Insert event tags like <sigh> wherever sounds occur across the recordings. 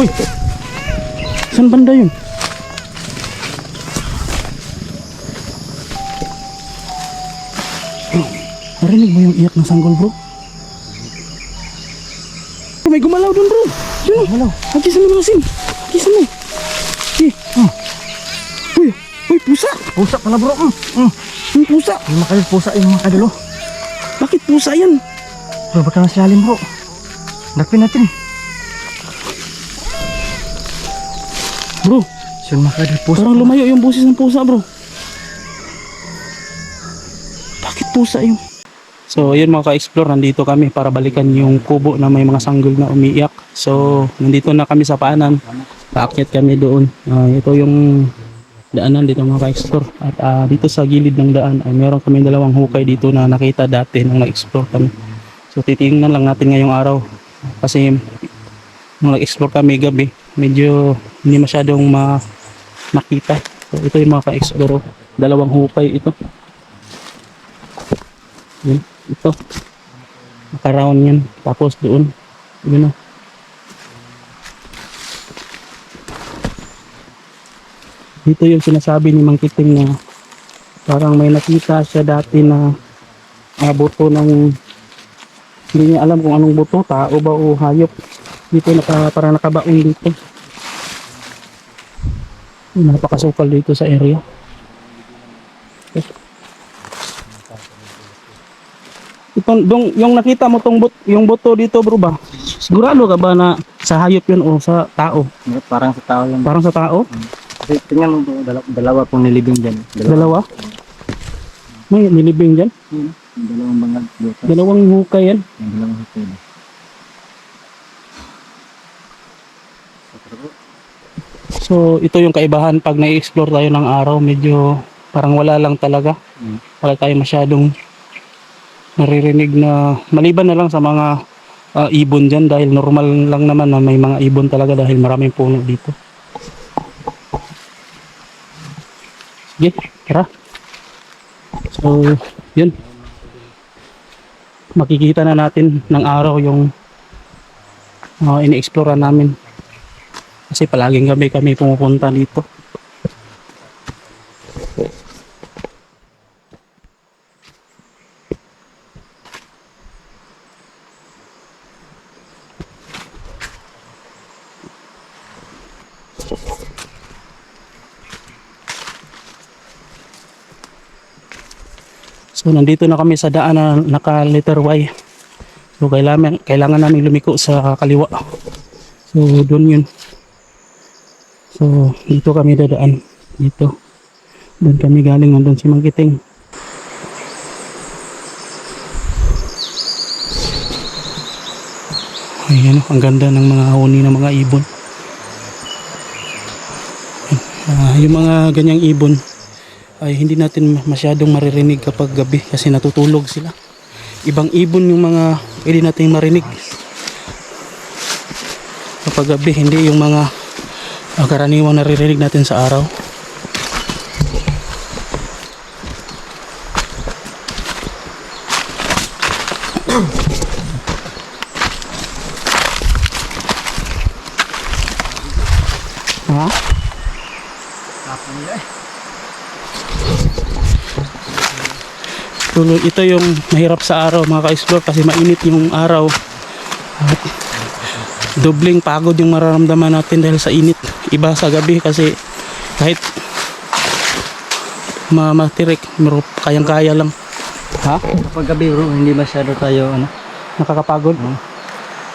Uy! Saan banda yun? Bro, narinig mo yung iyak ng sanggol bro? May gumalaw dun bro! Yun o! Gumalaw! Hagisan mo nasin! Hagisan mo! Eh! Ah. Uy! Uy! Pusa! Pusa pala bro. Mm. Mm. Yung pusa! Yung mga kadil, pusa yung mga kadilo. Bakit pusa yan? Bro, baka nasa lalim bro. Dakpin natin. Bro, kadil, pusa. parang lumayo yung boses ng pusa bro. Bakit pusa yung... So ayun mga ka-explore, nandito kami para balikan yung kubo na may mga sanggol na umiiyak. So nandito na kami sa paanan. Paakyat kami doon. Ah, ito yung daanan dito mga ka-explore. At ah, dito sa gilid ng daan ay meron kami dalawang hukay dito na nakita dati nung na-explore kami. So titingnan lang natin ngayong araw. Kasi nung nag-explore kami gabi, medyo hindi masyadong ma makita. So ito yung mga ka-explore. Dalawang hukay ito. Yun, ito. Naka-round yan. Tapos doon. Yun o. Dito yung sinasabi ni Mang Kiting na parang may nakita siya dati na uh, buto ng hindi niya alam kung anong buto, tao ba o hayop. Dito naka, parang nakabaon dito. Napakasukal dito sa area. Itong, dong, yung nakita mo tong but, yung buto dito bro ba? Sigurado ka ba na sa hayop yun o sa tao? Parang sa tao yan. Parang sa tao? Kasi tingnan mo dalawa, dalawa pong nilibing dyan. Dalawa? May nilibing dyan? Yun, yung dalawang bangag. Dalawang hukay yan. Dalawang hotel. So ito yung kaibahan pag na-explore tayo ng araw, medyo parang wala lang talaga. Mm. Wala tayong masyadong naririnig na maliban na lang sa mga ah, ibon dyan dahil normal lang naman na may mga ibon talaga dahil maraming puno dito. Sige, tara. So, yun. Makikita na natin ng araw yung uh, ini-explore namin. Kasi palaging gabi kami pumupunta dito. So nandito na kami sa daan na naka letter Y. So kailangan, kailangan namin lumiko sa kaliwa. So doon yun. So dito kami dadaan. Dito. Doon kami galing nandun si Mangkiting. Ayan, ang ganda ng mga huni ng mga ibon. Ah, yung mga ganyang ibon ay hindi natin masyadong maririnig kapag gabi kasi natutulog sila. Ibang ibon yung mga pwede natin marinig. Kapag gabi, hindi yung mga uh, karaniwang naririnig natin sa araw. Ha? Tuloy, ito yung mahirap sa araw mga ka-explore kasi mainit yung araw. At dobling pagod yung mararamdaman natin dahil sa init. Iba sa gabi kasi kahit ma matirik, pero kayang-kaya lang. Ha? Kapag gabi bro, hindi masyado tayo ano. Nakakapagod?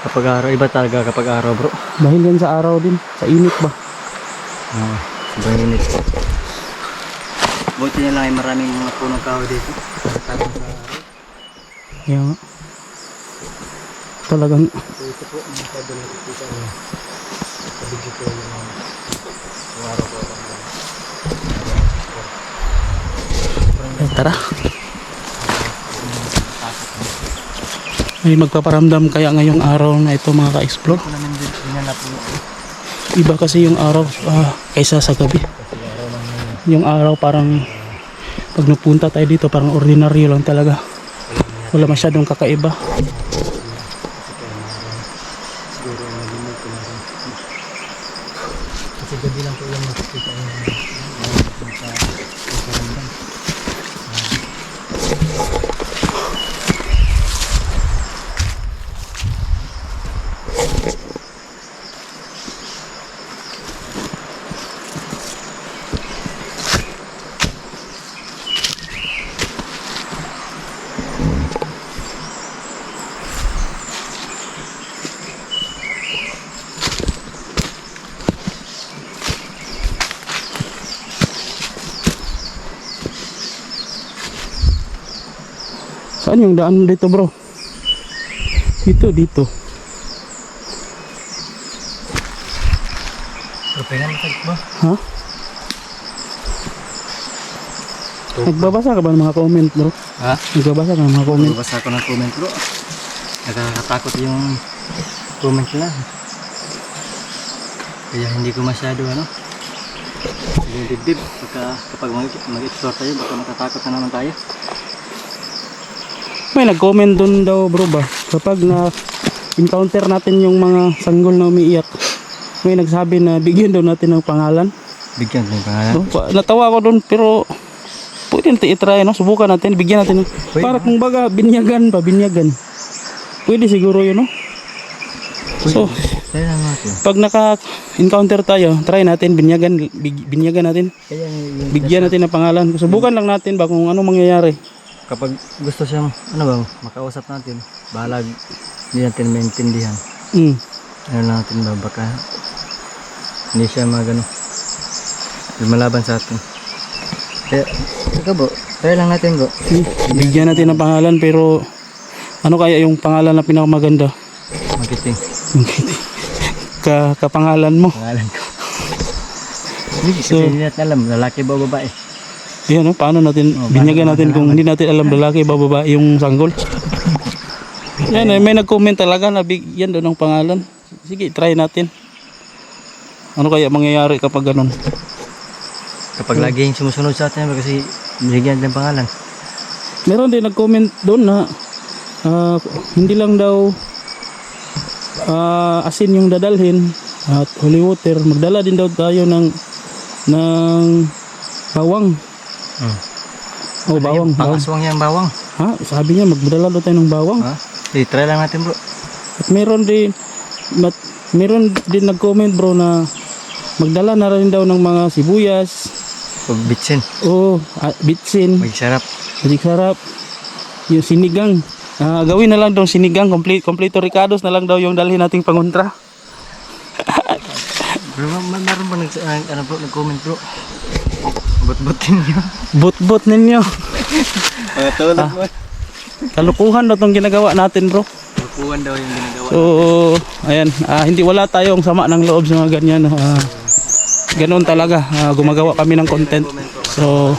Kapag araw, iba talaga kapag araw bro. Dahil yan sa araw din, sa init ba? Oo, sobrang init. Buti na lang ay maraming mga punong kahoy dito. Tapos sa araw. Kaya nga. Talagang ito po, mga kadol nakikita video ko yung mga yung araw ko. Eh, tara. May magpaparamdam kaya ngayong araw na ito mga ka-explore. Iba kasi yung araw ah, kaysa sa gabi. Yung araw parang pag napunta tayo dito parang ordinaryo lang talaga. Wala masyadong kakaiba. Kasi gabi lang po yung makikita yung mga Saan yung daan dito bro? Dito, dito. Pero pengen mo ba? Ha? Nagbabasa ka ba ng mga comment bro? Ha? Nagbabasa ka ng mga comment? Magbabasa ko ng comment bro. Nakakatakot yung comment nila. Kaya hindi ko masyado ano. Yung dibdib. Pagka, kapag mag- mag-explore tayo, baka matatakot na naman tayo. May nag-comment dun daw bro ba? Kapag na encounter natin yung mga sanggol na umiiyak, may nagsabi na bigyan daw natin ng pangalan. Bigyan yung pangalan. Pa- Natawa ko dun pero pwede natin itry, no? Subukan natin, bigyan natin. ng- Pwede. Para kung baga, binyagan pa, binyagan. Pwede siguro yun, no? So, pag naka-encounter tayo, try natin, binyagan, big- binyagan natin. Bigyan natin ng pangalan. Subukan lang natin ba kung ano mangyayari. Kapag gusto siyang, ano ba, makausap natin, balag, hindi natin maintindihan. Mm. Ano lang natin ba, baka hindi siya magano, lumalaban sa atin. Kaya, ikaw bro, try lang natin bro. Bigyan natin ng pangalan pero ano kaya yung pangalan na pinakamaganda? Magiting, Ka kapangalan mo. pangalan ko. Hindi, kasi So- hindi natin alam, lalaki ba o babae. Yan, no? paano natin Oh, binyagan natin kung hindi natin alam lalaki ba babae yung sanggol. Yan, eh, may nag-comment talaga na bigyan doon ng pangalan. Sige, try natin. Ano kaya mangyayari kapag ganun? Kapag laging sumusunod sa atin, kasi binigyan ng pangalan. Meron din nag-comment doon na ah, hindi lang daw ah, asin yung dadalhin at holy water. Magdala din daw tayo ng ng bawang. Hmm. Oh, bawang. bawang. Pangaswang yan bawang. Ha? Sabi niya magdala daw tayo ng bawang. Ha? Sige, try lang natin bro. At meron din mat, meron din nag-comment bro na magdala na rin daw ng mga sibuyas, Pag bitsin, o ah, bitsin, magsarap. Hindi sarap. Yung sinigang. Ah, gawin na lang daw sinigang. Complete, kompleto ricados na lang daw yung dalhin nating pangontra. Bro, meron ba nag, ah, ano bro, nag-comment bro? Bot-botin nyo. Bot-bot ninyo. Mga <laughs> tulad mo. Kalukuhan daw tong ginagawa natin bro. Lukuhan daw yung ginagawa. So, ayan. Ah, hindi wala tayong sama ng loob sa mga ganyan. Ah, ganoon talaga. Ah, gumagawa kami ng content. So,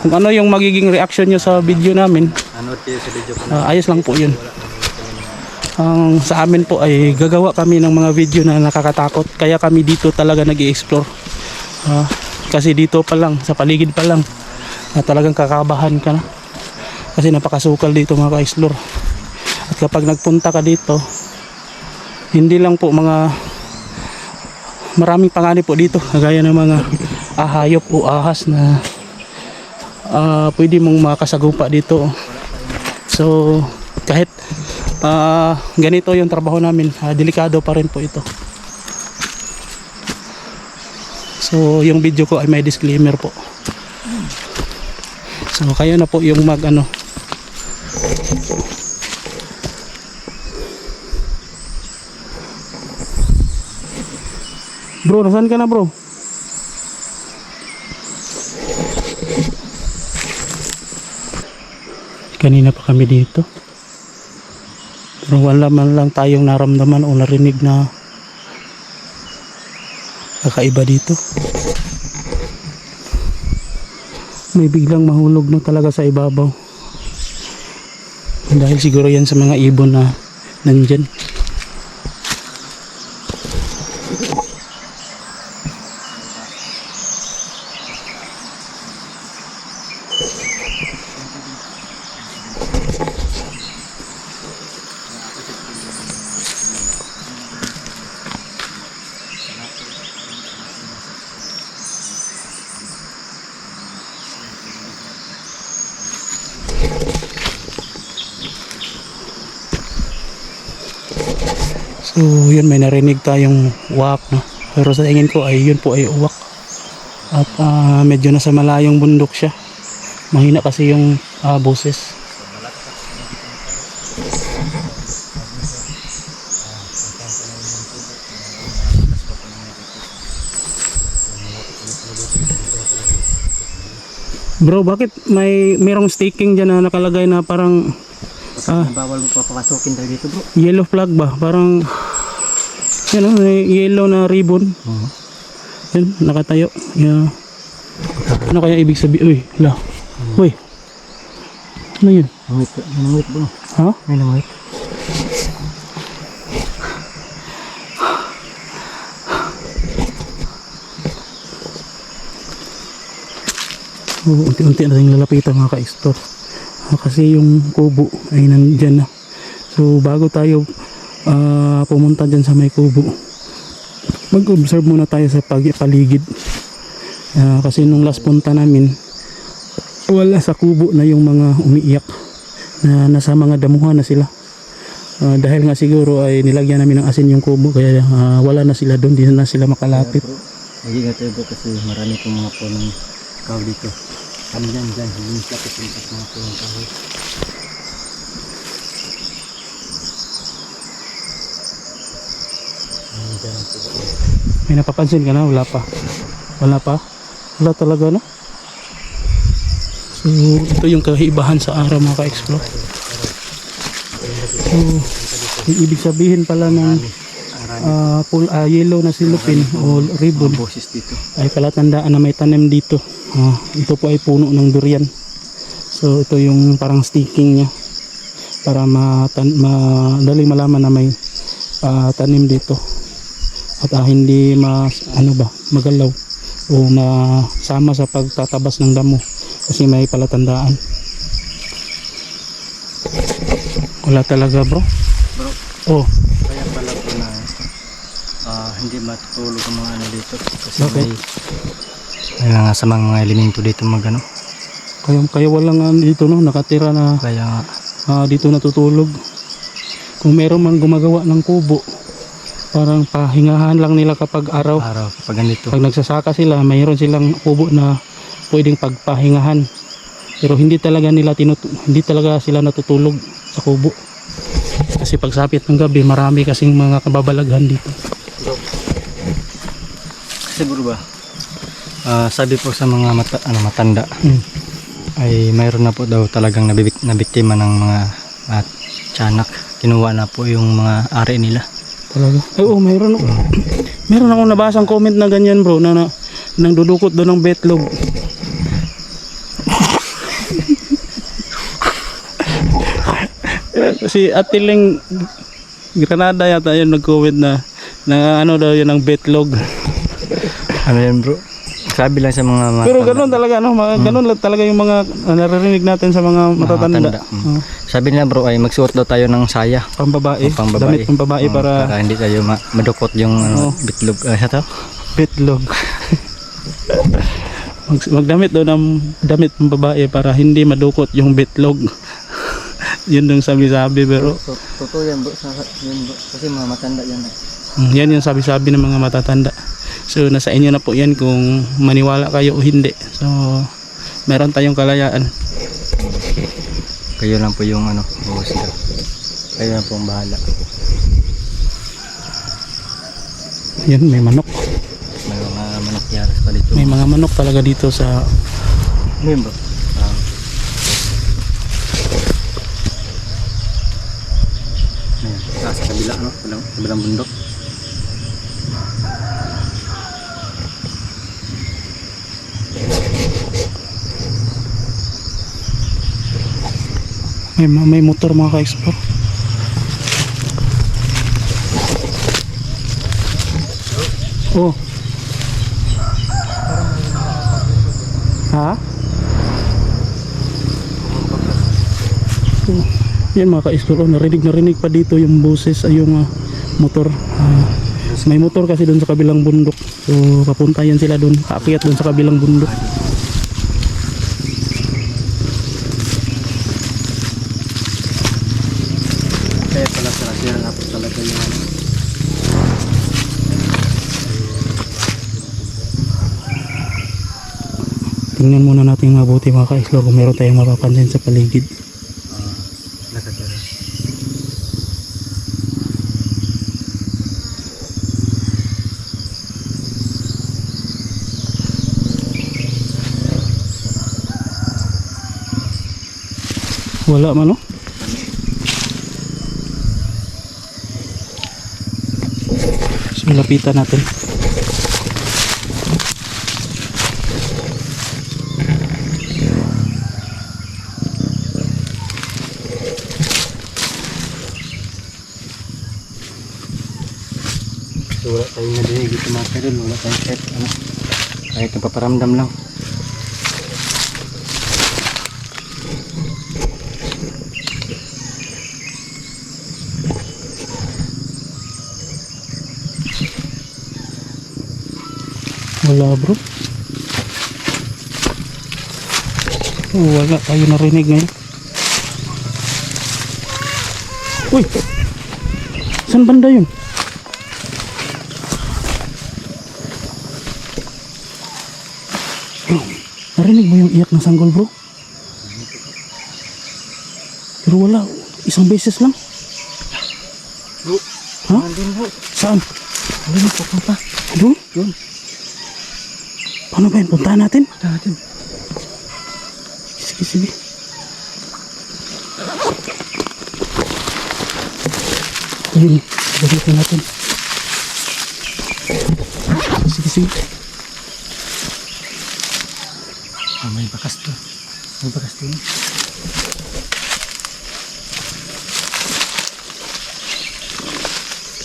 kung ano yung magiging reaction nyo sa video namin, ko. ah, ayos lang po yun. Ang sa amin po ay gagawa kami ng mga video na nakakatakot. Kaya kami dito talaga nag explore Ah, kasi dito pa lang, sa paligid pa lang, na talagang kakabahan ka na. Kasi napakasukal dito mga ka-explore. At kapag nagpunta ka dito, hindi lang po mga maraming panganib po dito. Kagaya ng mga ahayop o ahas na ah, pwede mong makasagupa dito. So, kahit ah, ganito yung trabaho namin, ah, delikado pa rin po ito. So, yung video ko ay may disclaimer po. So, kayo na po yung mag ano. Bro, nasaan ka na bro? Kanina pa kami dito. Pero wala man lang tayong naramdaman o narinig na kakaiba dito. May biglang mahulog na talaga sa ibabaw. Dahil siguro yan sa mga ibon na nandyan. So, yun, may narinig tayong uwak. No? Pero sa tingin ko ay yun po ay uwak. At ah, medyo nasa malayong bundok siya. Mahina kasi yung ah, boses. Bro, bakit may merong staking dyan na nakalagay na parang ah, Bawal mo papapasukin tayo dito bro. yellow flag ba? Parang yan oh, may yellow na ribbon. Oo. Yan, nakatayo. Yeah. Ano kaya ibig sabihin? Uy, la. Uy. Ano yun? Nangwit, nangwit bro. Ha? May. Oo, unti-unti natin lalapitan mga ka-explore. Ah, kasi yung kubo ay nandyan na. So bago tayo ah, pumunta dyan sa may kubo, mag-observe muna tayo sa paligid. Ah, kasi nung last punta namin, wala sa kubo na yung mga umiiyak na nasa mga damuhan na sila. Ah, dahil nga siguro ay nilagyan namin ng asin yung kubo kaya ah, wala na sila doon, di na sila makalapit. Bro, mag-ingat tayo kasi marami pong mga punong kahoy dito. Kami dyan, dyan. Hindi sa pisintas mga punong kahoy. Ayun, dyan ang tubo. May napapansin ka na? Wala pa. Wala pa? Wala talaga no? So, ito yung kahibahan sa araw mga ka-explore. So, ibig sabihin pala ng ah, pul ah, yellow na silupin o ribbon ay palatandaan na may tanim dito. Ah, ito po ay puno ng durian. So, ito yung parang sticking niya para matan madaling malaman na may ah, tanim dito at ah, hindi mas ano ba magalaw o masama sa pagtatabas ng damo kasi may palatandaan wala talaga bro Bro, oh kaya pala po na ah, hindi matutulog ang mga ano dito. Kasi Bakit? may may mga mga elemento dito mag ano. kaya, kaya walang ano dito no nakatira na Kaya ah, dito natutulog kung meron mang gumagawa ng kubo parang pahingahan lang nila kapag araw araw kapag ganito. pag nagsasaka sila mayroon silang kubo na pwedeng pagpahingahan pero hindi talaga nila tinut hindi talaga sila natutulog sa kubo kasi pagsapit ng gabi marami kasing mga kababalaghan dito bro ba, ah, sabi po sa mga mata, ano, matanda, hmm. ay mayroon na po daw talagang nabibik, nabiktima ng mga at tiyanak. Kinuha na po yung mga ari nila. Talaga? Ay oo mayroon ako. Meron akong nabasang comment na ganyan bro na, na nang dudukot doon ng betlog <laughs> si Atiling Granada yata yun nag-comment na na ano daw yun ng betlog Ano yan bro? Sabi lang sa mga matanda. Pero ganun talaga, no? Mga, ganun lang talaga yung mga uh, naririnig natin sa mga matatanda. matanda. Mm. Sabi nila bro ay magsuot daw tayo ng saya. Pambabae, O, pangbabae. damit pambabae Oo, para para hindi tayo ma- madukot yung ano, bitlog. Uh, sa to? betlog. <laughs> Mag, magdamit daw ng damit pambabae para hindi madukot yung betlog. <laughs> yun yung sabi-sabi pero So, totoo yan bro. Sa, yun bro. Kasi mga matanda yan. eh. mm, yan yung sabi-sabi ng mga matatanda. So nasa inyo na po yan kung maniwala kayo o hindi. So meron tayong kalayaan. Kayo lang po yung ano, ka. Kayo lang po ang bahala. Yan, may manok. May mga manok yaras pa dito. May mga manok talaga dito sa Ano yun bro? Ah, Ayan, ah, sa kabila, no? Kabilang, kabilang bundok. May, may motor mga ka-explore. Oh. Ha? Oh, yan mga ka-explore. Oh, narinig narinig pa dito yung boses ay yung ah, motor. Ah, may motor kasi doon sa kabilang bundok. So papunta yan sila doon. Kaakyat doon sa kabilang bundok. Tingnan muna natin mabuti mga ka-explore kung meron tayong mapapansin sa paligid. Nakatira. Wala man, no? So, lapitan natin. So, wala tayong nadinig dito mga kadol. Wala tayong kahit ano. Kahit napaparamdam lang. Wala, bro. Oh, wala tayo narinig ngayon. Uy! Saan banda yun? Narinig mo yung iyak ng sanggol, bro? Pero wala. Isang beses lang. Bro, Ha? Andun bro. Saan? Andun po punta. Doon? Doon. Paano ba yun? Puntahan natin? Punta natin. Sige, sige. Ayun, gamitin natin. Sige, sige. Ah, may bakas to. May bakas to. yun.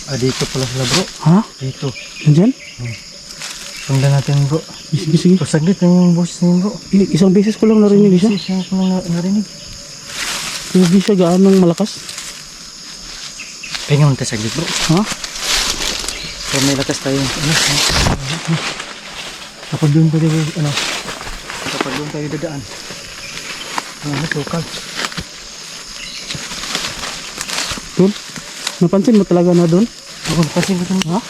Ah, dito pala sila bro. Ha? Dito. Nandyan? Sundan natin bro. Sige, sige. Pasaglit yung boses niyo bro. I- isang beses ko lang narinig siya. Boses siya ko lang na- narinig. Hindi siya gaanong malakas. Pahinga mo tayo saglit bro. Ha? Kaya may lakas tayo. Ano? Kapag doon tayo, ano? Kapag doon tayo dadaan. Ano, tukal. Doon? Napansin mo talaga na doon? Ako, napansin ko ito. Ha?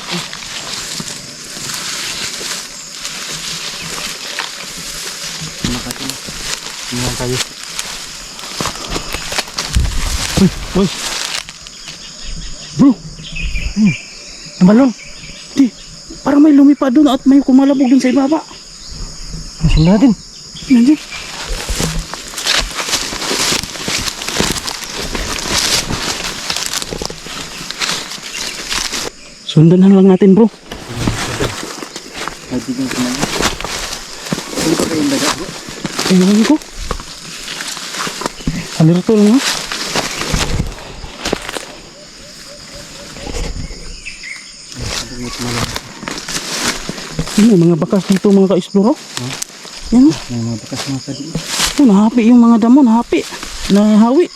Makati. Tingnan tayo. Uy, uy. Bro, Tumalon! di. Parang may lumipad doon at may kumalabog doon sa ibaba. Masin natin. Nandiyan. Sundan na lang natin bro. Nagiging tumalon. Ano ba kayong daga bro? Ewan ko. Alerto lang ha. Ano, mga bakas dito mga ka-explore. Yan. May mga bakas mga kadi. Oh, nahapi yung mga damo, nahapi. Nahawi.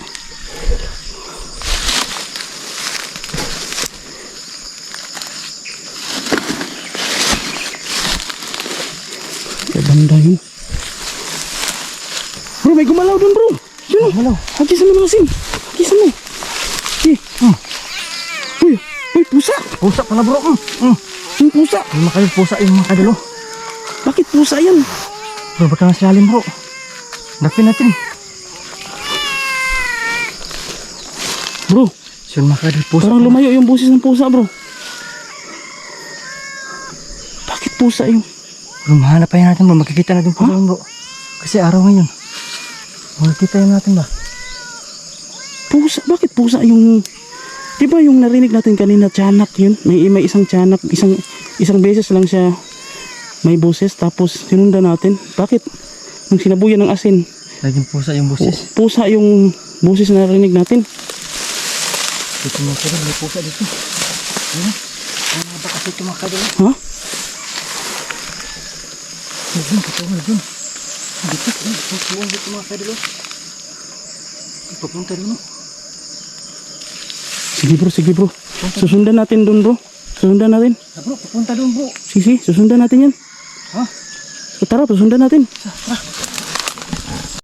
Banda yun. Bro, may gumalaw dun bro. Yun o. Hello. Hagisan mo ng asin. Hagisan mo. Eh. Hmm. Uy, uy, pusa. Pusa pala bro. Mm. Yung pusa. Yung mga pusa yung mga kadilo. Bakit pusa yan? Bro, baka nga silalim bro. Dapin natin. Bro, mga kadil, pusa. parang lumayo yung busis ng pusa bro. Bakit pusa yung... Bro, mahanap pa yan natin bro. Makikita natin pusa yun bro. Kasi araw ngayon. Makikita yan natin ba? Pusa, bakit pusa yung... Di ba yung narinig natin kanina, tiyanak yun? May, may isang tiyanak, isang, isang beses lang siya may boses, tapos sinundan natin. Bakit? Nung sinabuyan ng asin, Laging pusa yung boses. pusa yung boses na narinig natin. Dito mga kadil, may pusa dito. Ano? Ang mga bakas dito mga kadil. Ha? Dito, katungal dun. Dito, dito, dito mga kadil. oh. Papunta rin. oh. Sige bro, sige bro. Susundan natin dun bro. Susundan natin. Bro, papunta doon bro. Sige, susundan natin yan. Ha? Tara, susundan natin. Tara.